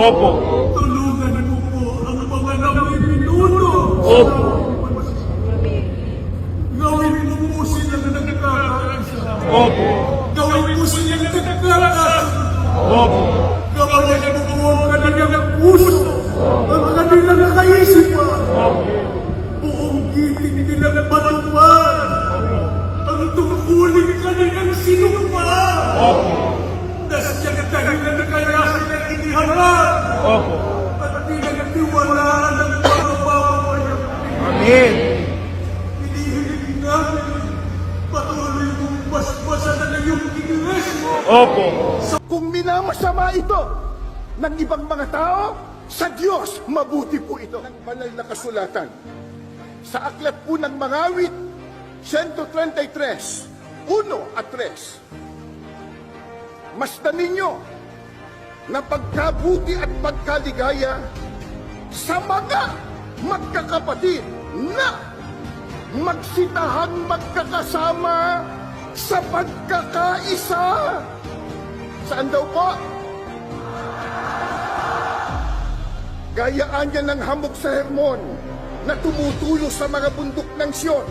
Opo. tulungan mo po ang mga namiminuno. Opo. Gawin mo po silang nagkakaisa. Opo. Gawin mo silang nagkakaisa. Opo. Gawin mo po ang kanilang puso, ang kanilang kaisipan. Buong giting nilang maluwan. Ang tungkulin kanilang sinumpa. Opo. Nasya ka na kaya sila iniharap. Opo. At di nagtiwalaan ng pagpapamayang Amen. hinihiling namin. Patuloy mong basbasan na iyong iglesia. Opo. Kung minamasama ito ng ibang mga tao, sa Diyos, mabuti po ito. Ng banal na kasulatan. Sa aklat po ng Mangawit, 133, 1 at 3. Masdan ninyo na pagkabuti at pagkaligaya sa mga magkakapatid na magsitahang magkakasama sa pagkakaisa. Saan daw po? Gayaan niya ng hamog sa Hermon na tumutulo sa mga bundok ng Siyon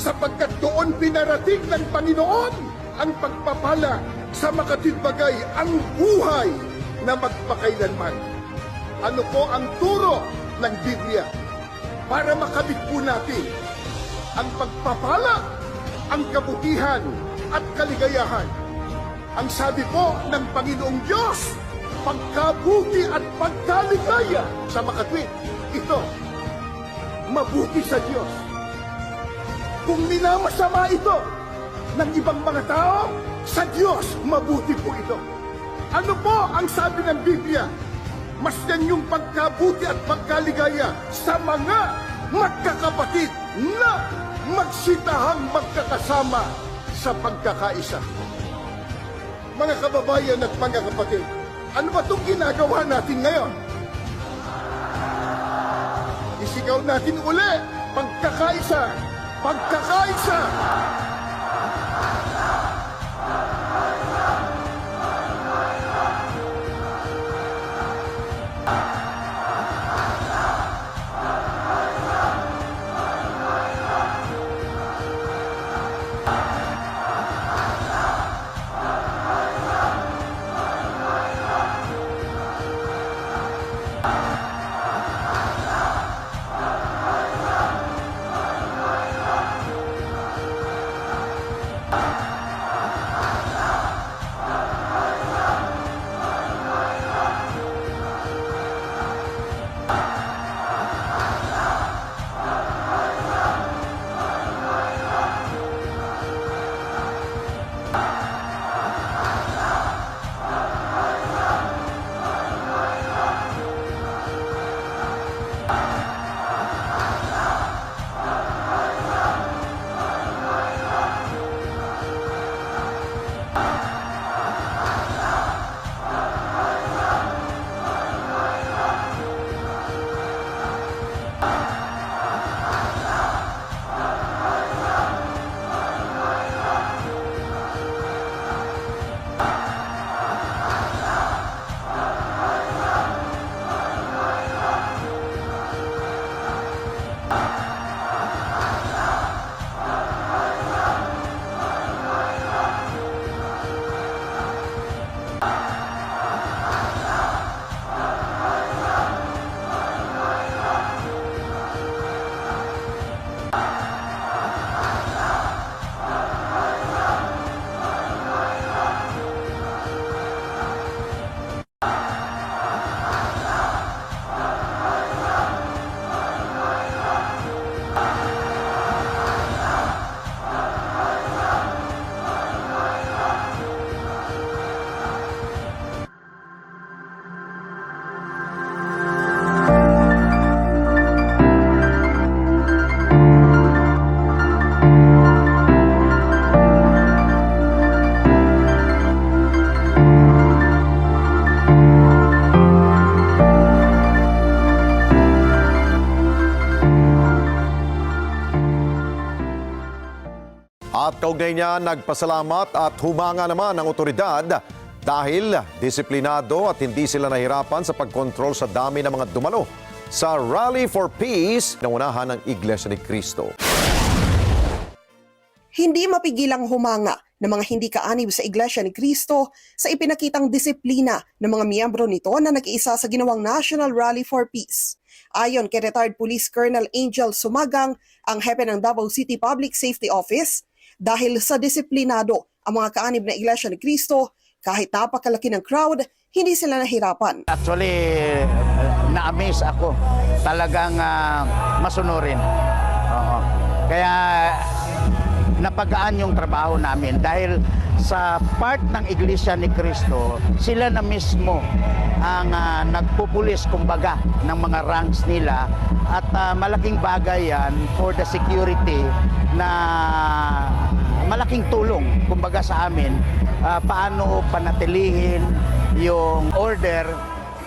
sapagkat doon pinarating ng Panginoon ang pagpapala sa makatibagay ang buhay na magpakailanman. Ano po ang turo ng Biblia para makamit po natin ang pagpapala, ang kabutihan at kaligayahan ang sabi po ng Panginoong Diyos, pagkabuti at pagkaligaya sa makatwid. Ito, mabuti sa Diyos. Kung minamasama ito ng ibang mga tao, sa Diyos, mabuti po ito. Ano po ang sabi ng Biblia? Masdan yung pagkabuti at pagkaligaya sa mga magkakapatid na magsitahang magkakasama sa pagkakaisa. Mga kababayan at mga kapatid, ano ba itong ginagawa natin ngayon? Isigaw natin uli, pagkakaisa, pagkakaisa. Nagpasalamat at humanga naman ang otoridad dahil disiplinado at hindi sila nahirapan sa pagkontrol sa dami ng mga dumalo sa Rally for Peace na unahan ng Iglesia ni Cristo. Hindi mapigilang humanga ng mga hindi kaanib sa Iglesia ni Cristo sa ipinakitang disiplina ng mga miyembro nito na nag-iisa sa ginawang National Rally for Peace. Ayon kay retired Police Colonel Angel Sumagang, ang hepe ng Davao City Public Safety Office, dahil sa disiplinado ang mga kaanib na Iglesia ni Cristo, kahit napakalaki ng crowd, hindi sila nahirapan. Actually, na-amaze ako. Talagang ah, masunurin. Oo. Kaya napagaan yung trabaho namin dahil sa part ng Iglesia ni Cristo, sila na mismo ang ah, nagpupulis kumbaga ng mga ranks nila at ah, malaking bagay yan for the security na malaking tulong kumbaga sa amin ah, paano panatilihin yung order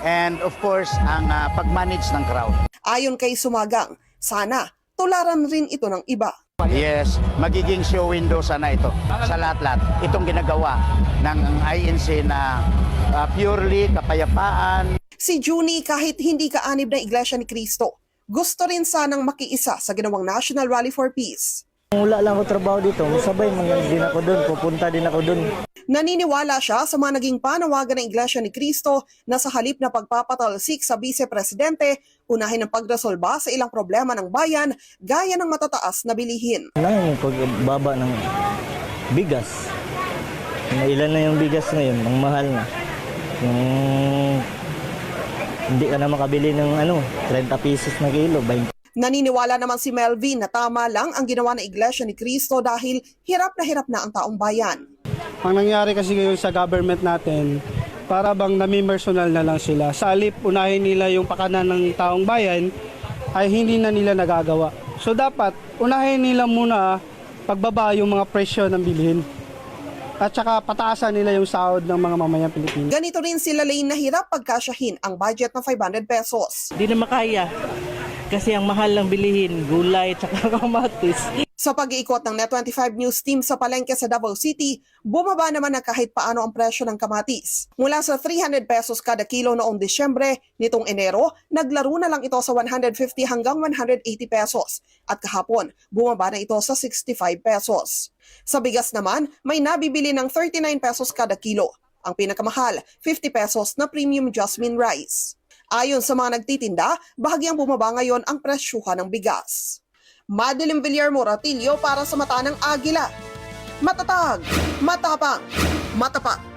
and of course ang ah, pag-manage ng crowd. Ayon kay Sumagang, sana tularan rin ito ng iba. Yes, magiging show window sana ito sa lahat-lahat. Itong ginagawa ng INC na ah, purely kapayapaan, Si Juni kahit hindi kaanib na Iglesia ni Cristo, gusto rin sanang makiisa sa ginawang National Rally for Peace. Wala lang ako trabaho dito. Sabay, man din ako doon. Pupunta din ako doon. Naniniwala siya sa mga naging panawagan ng Iglesia ni Cristo na sa halip na pagpapatalsik sa vice-presidente, unahin ang pagresolba sa ilang problema ng bayan gaya ng matataas na bilihin. Nang yung pagbaba ng bigas. Ilan na yung bigas ngayon, ang mahal na. Yung hindi ka na makabili ng ano, 30 pesos na kilo, 20 Naniniwala naman si Melvin na tama lang ang ginawa ng Iglesia ni Cristo dahil hirap na hirap na ang taong bayan. Ang nangyari kasi ngayon sa government natin, para bang nami-personal na lang sila. Sa alip, unahin nila yung pakanan ng taong bayan, ay hindi na nila nagagawa. So dapat, unahin nila muna pagbaba yung mga presyo ng bilhin. At saka pataasan nila yung sahod ng mga mamayang Pilipino. Ganito rin sila Lane na hirap pagkasyahin ang budget na 500 pesos. Di na makaya. Kasi ang mahal ng bilihin, gulay at kamatis. Sa pag-iikot ng Net25 News Team sa palengke sa Davao City, bumaba naman na kahit paano ang presyo ng kamatis. Mula sa 300 pesos kada kilo noong Disyembre, nitong Enero, naglaro na lang ito sa 150 hanggang 180 pesos. At kahapon, bumaba na ito sa 65 pesos. Sa bigas naman, may nabibili ng 39 pesos kada kilo. Ang pinakamahal, 50 pesos na premium jasmine rice. Ayon sa mga nagtitinda, bahagyang bumaba ngayon ang presyuhan ng bigas. Madeline Villarmo Ratillo para sa Mata ng Agila. Matatag, matapang, matapat.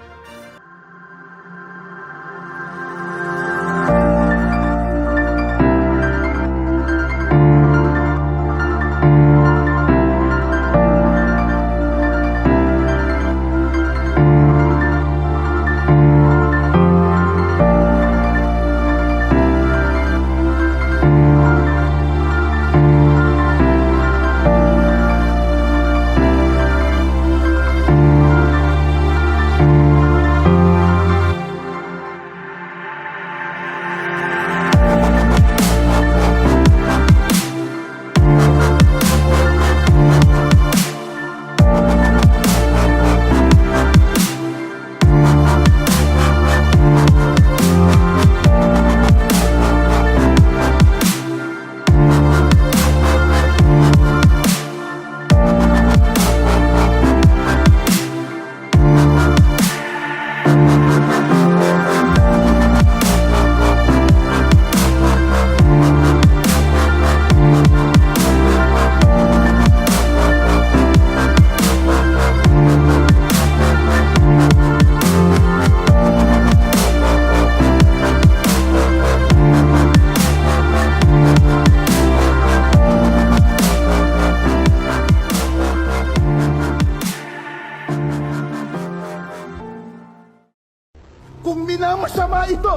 Kung minamasama ito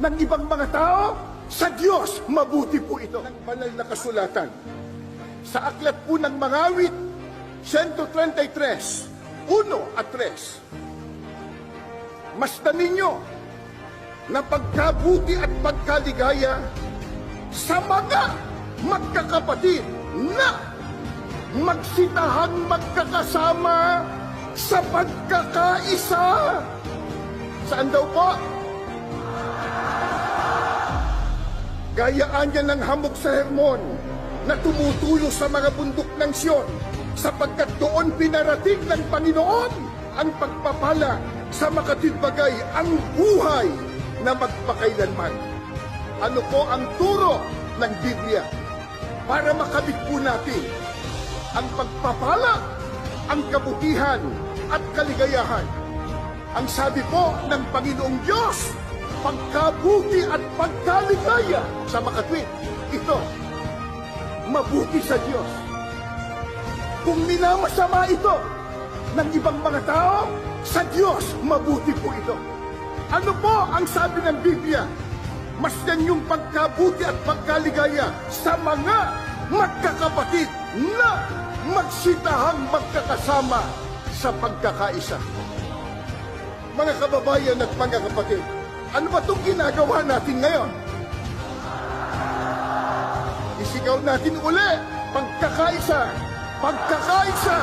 ng ibang mga tao, sa Diyos, mabuti po ito. Ang banal na kasulatan. Sa aklat po ng mga awit, 133, 1 at 3. Masdan ninyo na pagkabuti at pagkaligaya sa mga magkakapatid na magsitahang magkakasama sa pagkakaisa. Saan daw po? Gayaan niya ng hamog sa Hermon na tumutulo sa mga bundok ng Siyon sapagkat doon pinarating ng Panginoon ang pagpapala sa makatibagay ang buhay na magpakailanman. Ano po ang turo ng Biblia para makamit po natin ang pagpapala, ang kabutihan at kaligayahan. Ang sabi po ng Panginoong Diyos, pagkabuti at pagkaligaya sa makatwid. Ito, mabuti sa Diyos. Kung minamasama ito ng ibang mga tao, sa Diyos, mabuti po ito. Ano po ang sabi ng Biblia? Masdan yung pagkabuti at pagkaligaya sa mga magkakapatid na magsitahang magkakasama sa pagkakaisa mga kababayan at mga kapatid, ano ba itong ginagawa natin ngayon? Isigaw natin uli, pagkakaisa! Pagkakaisa!